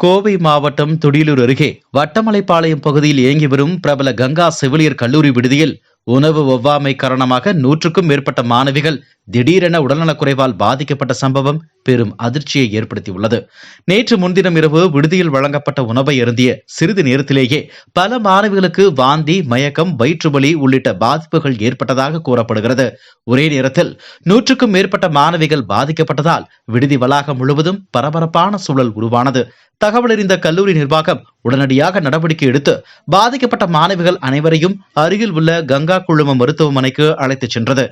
கோவை மாவட்டம் துடியலூர் அருகே வட்டமலைப்பாளையம் பகுதியில் இயங்கி வரும் பிரபல கங்கா செவிலியர் கல்லூரி விடுதியில் உணவு ஒவ்வாமை காரணமாக நூற்றுக்கும் மேற்பட்ட மாணவிகள் திடீரென உடல்நலக்குறைவால் பாதிக்கப்பட்ட சம்பவம் பெரும் அதிர்ச்சியை ஏற்படுத்தியுள்ளது. நேற்று முன்தினம் இரவு விடுதியில் வழங்கப்பட்ட உணவை அருந்திய சிறிது நேரத்திலேயே பல மாணவிகளுக்கு வாந்தி மயக்கம் வயிற்றுவலி உள்ளிட்ட பாதிப்புகள் ஏற்பட்டதாக கூறப்படுகிறது. ஒரே நேரத்தில் நூற்றுக்கும் மேற்பட்ட மாணவிகள் பாதிக்கப்பட்டதால் விடுதி வளாகம் முழுவதும் பரபரப்பான சூழல் உருவானது. தகவல் அறிந்த கல்லூரி நிர்வாகம் உடனடியாக நடவடிக்கை எடுத்து பாதிக்கப்பட்ட மாணவிகள் அனைவரையும் அருகில் உள்ள கங்கா குழும மருத்துவமனைக்கு அழைத்துச் சென்றது.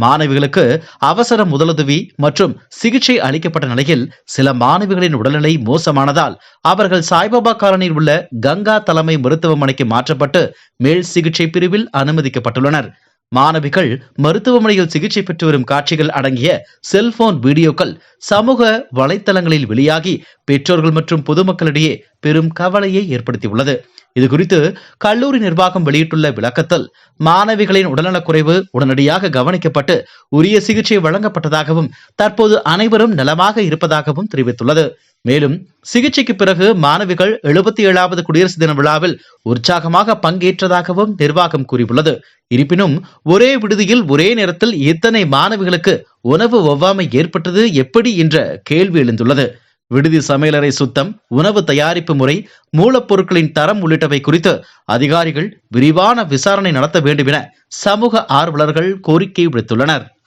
மாணவிகளுக்கு அவசர முதலுதவி மற்றும் சிகிச்சை அளிக்கப்பட்ட நிலையில் சில மாணவிகளின் உடல்நிலை மோசமானதால் அவர்கள் சாய்பாபா காலனியில் உள்ள கங்கா தலைமை மருத்துவமனைக்கு மாற்றப்பட்டு மேல் சிகிச்சை பிரிவில் அனுமதிக்கப்பட்டுள்ளனர். மாணவிகள் மருத்துவமனையில் சிகிச்சை பெற்று வரும் காட்சிகள் அடங்கிய செல்போன் வீடியோக்கள் சமூக வலைத்தளங்களில் வெளியாகி பெற்றோர்கள் மற்றும் பொதுமக்களிடையே பெரும் கவலையை ஏற்படுத்தியுள்ளது. இது குறித்து கல்லூரி நிர்வாகம் வெளியிட்டுள்ள விளக்கத்தில் மாணவிகளின் உடல்நலக்குறைவு உடனடியாக கவனிக்கப்பட்டு உரிய சிகிச்சை வழங்கப்பட்டதாகவும் தற்போது அனைவரும் நலமாக இருப்பதாகவும் தெரிவித்துள்ளது. மேலும் சிகிச்சைக்கு பிறகு மாணவிகள் எழுபத்தி ஏழாவது குடியரசு தின விழாவில் உற்சாகமாக பங்கேற்றதாகவும் நிர்வாகம் கூறியுள்ளது. இருப்பினும் ஒரே விடுதியில் ஒரே நேரத்தில் இத்தனை மாணவிகளுக்கு உணவு ஒவ்வாமை ஏற்பட்டது எப்படி என்ற கேள்வி எழுந்துள்ளது. விடுதி சமையலறை சுத்தம் உணவு தயாரிப்பு முறை மூலப்பொருட்களின் தரம் உள்ளிட்டவை குறித்து அதிகாரிகள் விரிவான விசாரணை நடத்த வேண்டும் என சமூக ஆர்வலர்கள் கோரிக்கை விடுத்துள்ளனர்.